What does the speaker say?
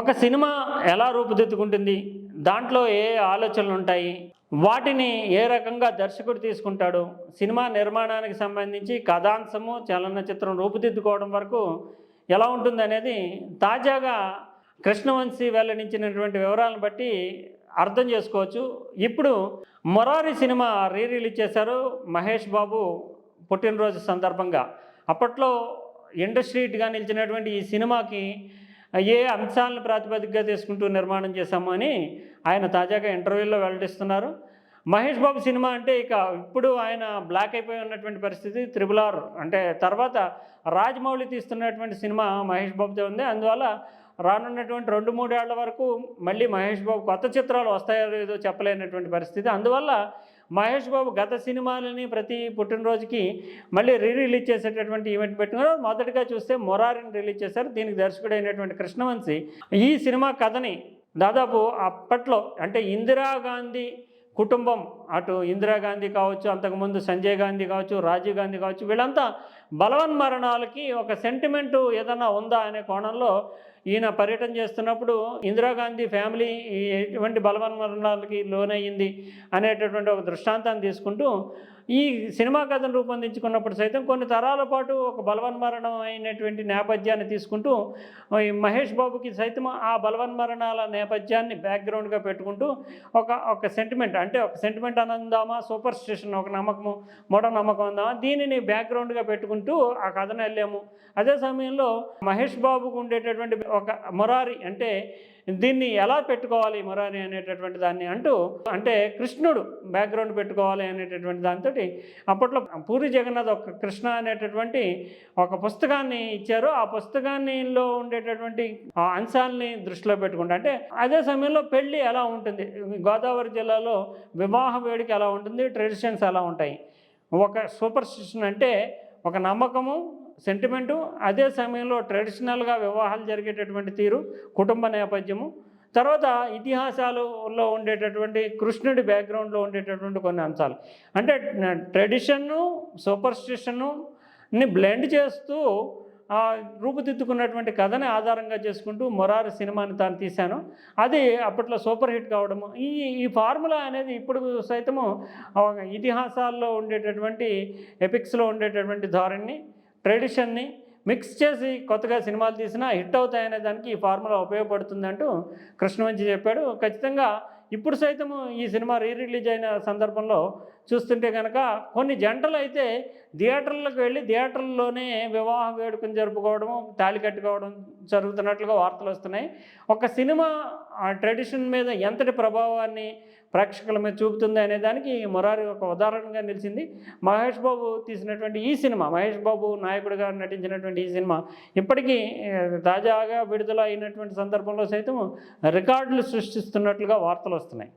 ఒక సినిమా ఎలా రూపుదిద్దుకుంటుంది? దాంట్లో ఏ ఆలోచనలు ఉంటాయి? వాటిని ఏ రకంగా దర్శకుడు తీసుకుంటాడు? సినిమా నిర్మాణానికి సంబంధించి కథాంశము చలనచిత్రం రూపుదిద్దుకోవడం వరకు ఎలా ఉంటుంది అనేది తాజాగా కృష్ణవంశీ వెల్లడించినటువంటి వివరాలను బట్టి అర్థం చేసుకోవచ్చు. ఇప్పుడు మొరారి సినిమా రీ రిలీజ్ చేశారు మహేష్ బాబు పుట్టినరోజు సందర్భంగా. అప్పట్లో ఇండస్ట్రీట్గా నిలిచినటువంటి ఈ సినిమాకి ఏ అంశాలను ప్రాతిపదికగా తీసుకుంటూ నిర్మాణం చేశాము అని ఆయన తాజాగా ఇంటర్వ్యూలో వెల్లడిస్తున్నారు. మహేష్ బాబు సినిమా అంటే ఇక ఇప్పుడు ఆయన బ్లాక్ అయిపోయి ఉన్నటువంటి పరిస్థితి త్రిబుల్ ఆర్ అంటే తర్వాత రాజమౌళి తీస్తున్నటువంటి సినిమా మహేష్ బాబుతో ఉంది. అందువల్ల రానున్నటువంటి రెండు మూడేళ్ళ వరకు మళ్ళీ మహేష్ బాబు కొత్త చిత్రాలు వస్తాయో లేదో చెప్పలేనటువంటి పరిస్థితి. అందువల్ల మహేష్ బాబు గత సినిమాలని ప్రతి పుట్టినరోజుకి మళ్ళీ రీ రిలీజ్ చేసేటటువంటి ఈవెంట్ పెట్టుకున్నారు. మొదటిగా చూస్తే మొరారిని రిలీజ్ చేశారు. దీనికి దర్శకుడైనటువంటి కృష్ణవంశీ. ఈ సినిమా కథని దాదాపు అప్పట్లో అంటే ఇందిరాగాంధీ కుటుంబం అటు ఇందిరాగాంధీ కావచ్చు అంతకుముందు సంజయ్ గాంధీ కావచ్చు రాజీవ్ గాంధీ కావచ్చు వీళ్ళంతా బలవన్మరణాలకి ఒక సెంటిమెంటు ఏదన్నా ఉందా అనే కోణంలో ఈయన పర్యటన చేస్తున్నప్పుడు ఇందిరాగాంధీ ఫ్యామిలీ ఎటువంటి బలవన్మరణాలకి లోనయ్యింది అనేటటువంటి ఒక దృష్టాంతాన్ని తీసుకుంటూ ఈ సినిమా కథను రూపొందించుకున్నప్పుడు సైతం కొన్ని తరాల పాటు ఒక బలవన్మరణం అయినటువంటి నేపథ్యాన్ని తీసుకుంటూ మహేష్ బాబుకి సైతం ఆ బలవన్మరణాల నేపథ్యాన్ని బ్యాక్గ్రౌండ్గా పెట్టుకుంటూ ఒక ఒక సెంటిమెంట్ అంటే ఒక సెంటిమెంట్ అనందామా సూపర్ స్టిషన్ ఒక నమ్మకము మూఢ నమ్మకం అందామా దీనిని బ్యాక్గ్రౌండ్గా పెట్టుకుంటూ ఆ కథను వెళ్ళాము. అదే సమయంలో మహేష్ బాబుకు ఉండేటటువంటి ఒక మొరారి అంటే దీన్ని ఎలా పెట్టుకోవాలి మొరారి అనేటటువంటి దాన్ని అంటూ అంటే కృష్ణుడు బ్యాక్గ్రౌండ్ పెట్టుకోవాలి అనేటటువంటి దాంతో అప్పట్లో పూరి జగన్నాథ్ ఒక కృష్ణ అనేటటువంటి ఒక పుస్తకాన్ని ఇచ్చారు. ఆ పుస్తకాన్నిలో ఉండేటటువంటి ఆ అంశాలని దృష్టిలో పెట్టుకుంటా అంటే అదే సమయంలో పెళ్ళి ఎలా ఉంటుంది? గోదావరి జిల్లాలో వివాహ వేడుక ఎలా ఉంటుంది? ట్రెడిషన్స్ ఎలా ఉంటాయి? ఒక సూపర్ స్టిషన్ అంటే ఒక నమ్మకము సెంటిమెంటు అదే సమయంలో ట్రెడిషనల్గా వివాహాలు జరిగేటటువంటి తీరు కుటుంబ నేపథ్యము తర్వాత ఇతిహాసాలలో ఉండేటటువంటి కృష్ణుడి బ్యాక్గ్రౌండ్లో ఉండేటటువంటి కొన్ని అంశాలు. అంటే ట్రెడిషన్ను సూపర్ స్టిషన్ను బ్లెండ్ చేస్తూ ఆ రూపుదిద్దుకున్నటువంటి కథని ఆధారంగా చేసుకుంటూ మొరారి సినిమాని తాను తీశాను. అది అప్పట్లో సూపర్ హిట్ కావడము. ఈ ఈ ఫార్ములా అనేది ఇప్పుడు సైతము ఇతిహాసాల్లో ఉండేటటువంటి ఎపిక్స్లో ఉండేటటువంటి ధోరణిని ట్రెడిషన్ని మిక్స్ చేసి కొత్తగా సినిమాలు తీసినా హిట్ అవుతాయనే దానికి ఈ ఫార్ములా ఉపయోగపడుతుందంటూ కృష్ణవంచి చెప్పాడు. ఖచ్చితంగా ఇప్పుడు సైతము ఈ సినిమా రీ రిలీజ్ అయిన సందర్భంలో చూస్తుంటే కనుక కొన్ని జంటలు అయితే థియేటర్లకు వెళ్ళి థియేటర్లోనే వివాహ వేడుకను జరుపుకోవడము తాళి కట్టుకోవడం జరుగుతున్నట్లుగా వార్తలు వస్తున్నాయి. ఒక సినిమా ఆ ట్రెడిషన్ మీద ఎంతటి ప్రభావాన్ని ప్రేక్షకుల మీద చూపుతుంది అనే దానికి మొరారి ఒక ఉదాహరణగా నిలిచింది. మహేష్ బాబు తీసినటువంటి ఈ సినిమా మహేష్ బాబు నాయకుడిగా నటించినటువంటి ఈ సినిమా ఇప్పటికీ తాజాగా విడుదల అయినటువంటి సందర్భంలో సైతం రికార్డులు సృష్టిస్తున్నట్లుగా వార్తలు వస్తున్నాయి.